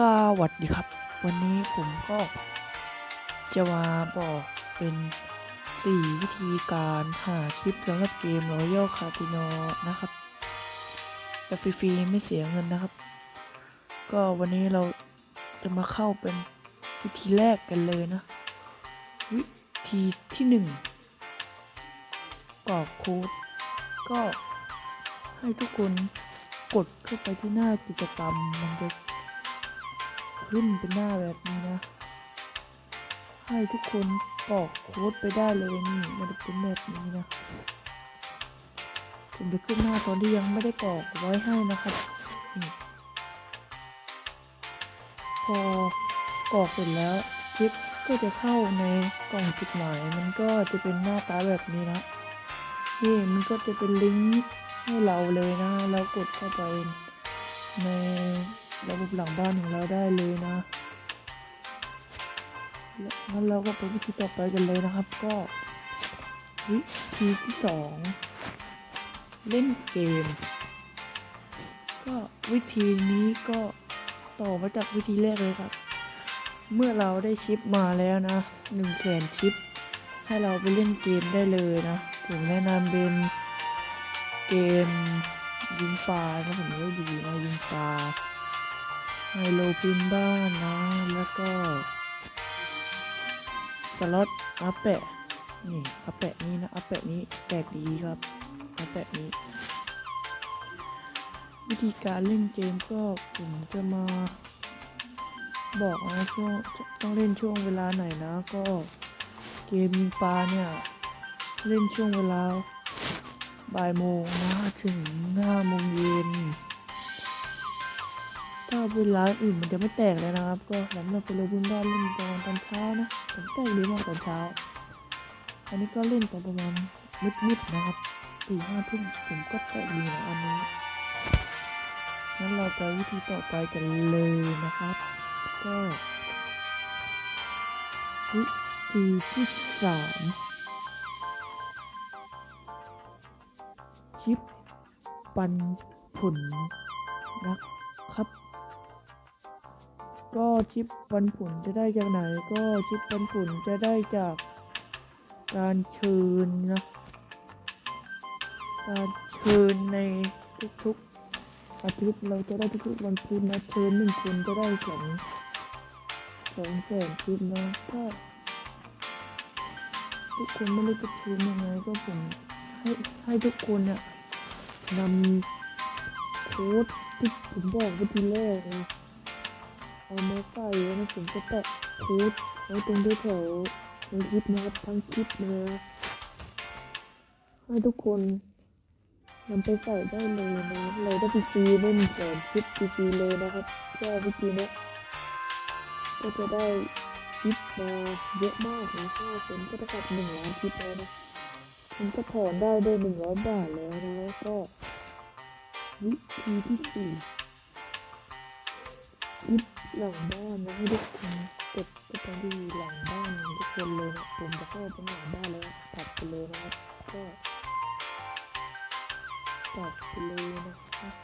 สวัสดีครับ วันนี้ผมก็จะมาบอกเป็น 4 วิธีการหาชิปสำหรับเกม Royal Casino นะครับแบบฟรีๆไม่เสียเงินนะครับ ก็วันนี้เราจะมาเข้าเป็นวิธีแรกกันเลยนะ วิธีที่ 1กรอกโค้ดก็ให้ทุกคนกดเข้าไปที่หน้ากิจกรรมมันจะ ขึ้นเป็นหน้าแบบนี้นะ ให้ทุกคนกรอกโค้ดไปได้เลยนี่มันจะเป็นแบบนี้นะผมจะขึ้นหน้าตอนที่ยังไม่ได้กรอกไว้ให้นะครับพอกรอกเสร็จแล้วคลิปก็จะเข้าในกล่องจดหมายมันก็จะเป็นหน้าตาแบบนี้นะนี่มันก็จะเป็นลิงก์ให้เราเลยนะ เรากดเข้าไปใน ระบบหลังบ้านของเราได้เลยนะแล้วงั้นเราก็ไปวิธีต่อไปกันเลยนะครับ ก็ วิธีที่สองเล่นเกม ก็วิธีนี้ก็ต่อมาจากวิธีแรกเลยครับ เมื่อเราได้ชิปมาแล้วนะหนึ่งแสนชิป ให้เราไปเล่นเกมได้เลยนะผมแนะนำเป็นเกมยิงปลานะผมไม่ดีนยิง ไฮโลพื้นบ้านนะ แล้วก็ สล็อตอัปแปะ นี่อัปแปะนี้นะอัปแปะนี้แปลกดีครับอัปแปะนี้ วิธีการเล่นเกมก็ผมจะมา บอกนะช่วงต้องเล่นช่วงเวลาไหนนะ ก็เกมยิงปลาเนี่ย เล่นช่วงเวลาบ่ายโมงนะถึงห้าโมงเย็นาเป็นร้านอื่นมันจะไม่แตกเลยนะครับ ก็สำหรับเป็นโรบินด้เล่นตอนตอนเช้านะผมแตกดีมากตอนเช้า อันนี้ก็เล่นตอนประมาณมืดๆนะครับสี่ห้าทุ่มผมก็แตกดีนะอันนี้งั้นเราไปวิธีต่อไปกันเลยนะครับ ก็วิธีที่สามชิปปันผลนะครับ ก็ชิปปันผลจะได้จากไหน ก็ชิปปันผลจะได้จากการเชิญนะ การเชิญในทุกๆอาทิตย์เราจะได้ทุกๆวันพุธนะเชิญหนึ่งคนจะได้สองสองแสนชิปนะก็ทุกคนไม่รู้จะเชิญยังไงก็ผมให้ให้ทุกคนเนี่ยนำโค้ดที่ผมบอกไวิธีแรกนะ เอามาใส่ไว้นะผมจะแปะโค้ดไว้ตรงแถวในคลิปนะครับทั้งคลิปนะให้ทุกคนนำไปใส่ได้เลยนะเราได้ฟรีเล่นแสนคลิปฟรีๆเลยนะครับแค่วิธีเนี้ยก็จะได้คลิปมาเยอะมากนะถ้าเป็นก็จะกลับหนึ่งล้านคลิปแล้วนะมันก็ถอนได้ด้วยหนึ่งร้อยบาทแล้วนะแล้วก็วิธีที่สี่ คลิปหลังบ้านนะให้ทุกคนกดกดไปที่หลังบ้านทุกคนเลยนะผมจะเข้าไปหลังบ้านแล้วตัดไปเลยนะครับก็ตัดไปเลยนะครับ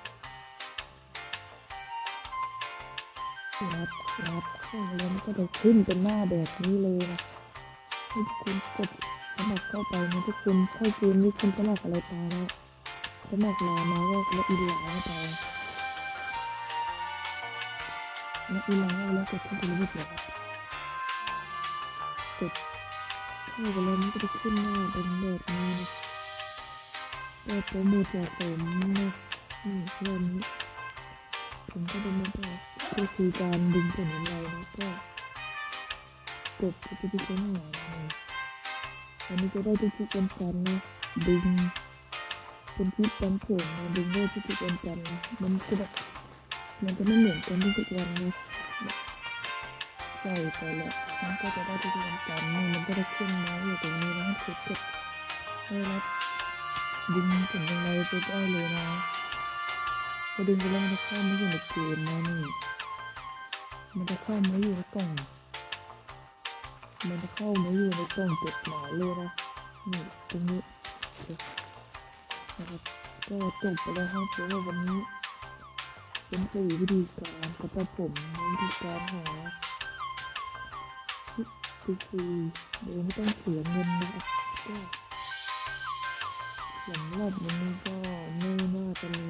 รับรับข้ามาแล้วมันก็จะขึ้นเป็นหน้าแบบนี้เลยนะให้ทุกคนกดสมัครเข้าไปนะทุกคนเข้าเกมนี้คุณสมัครอะไรไปนะสมัครลามาก็แล้วอีหลาเข้าไป แล้วอีหลาแล้วกดเข้าไปเลยแบบกดเข้าไปแล้วมันก็จะขึ้นหน้าเป็นแบบนี้นะก็โปรโมทจากผมนะนี่เรื่องนี้ผมก็จะมาบอก็คือการดึงผลของเรนะก็กดไปที่ชั้นหาเลยอันนี้จะได้ทุกๆวันจันนะดึงเป็นคลิปปันผลนะดึงได้ทุกๆวันจันนะมันจะแบบมันจะไม่เหมือนกันทุกๆวันนะ ใส่ไปแล้วมันก็จะได้ทุกๆวันจันทร์นี่มันก็จะขึ้นมาอยู่ตรงนี้นะให้กดกดให้รับดึงผลของเรไปได้เลยนะพอดึงไปแล้วมันจะเข้ามาอยู่ในเกมนะนี่ มันจะเข้ามาอยู่ในกล่อง มันจะเข้ามาอยู่ในกล่องจดหมายเลยนะนี่ตรงนี้นะครับก็จบไปแล้วครับสำหรับวันนี้ เป็นสี่วิธีการก็จะผมวิธีการหาคือคือโดยไม่ต้องเสียเงินนะครับก็สำหรับวันนี้ก็ไม่น่าจะมี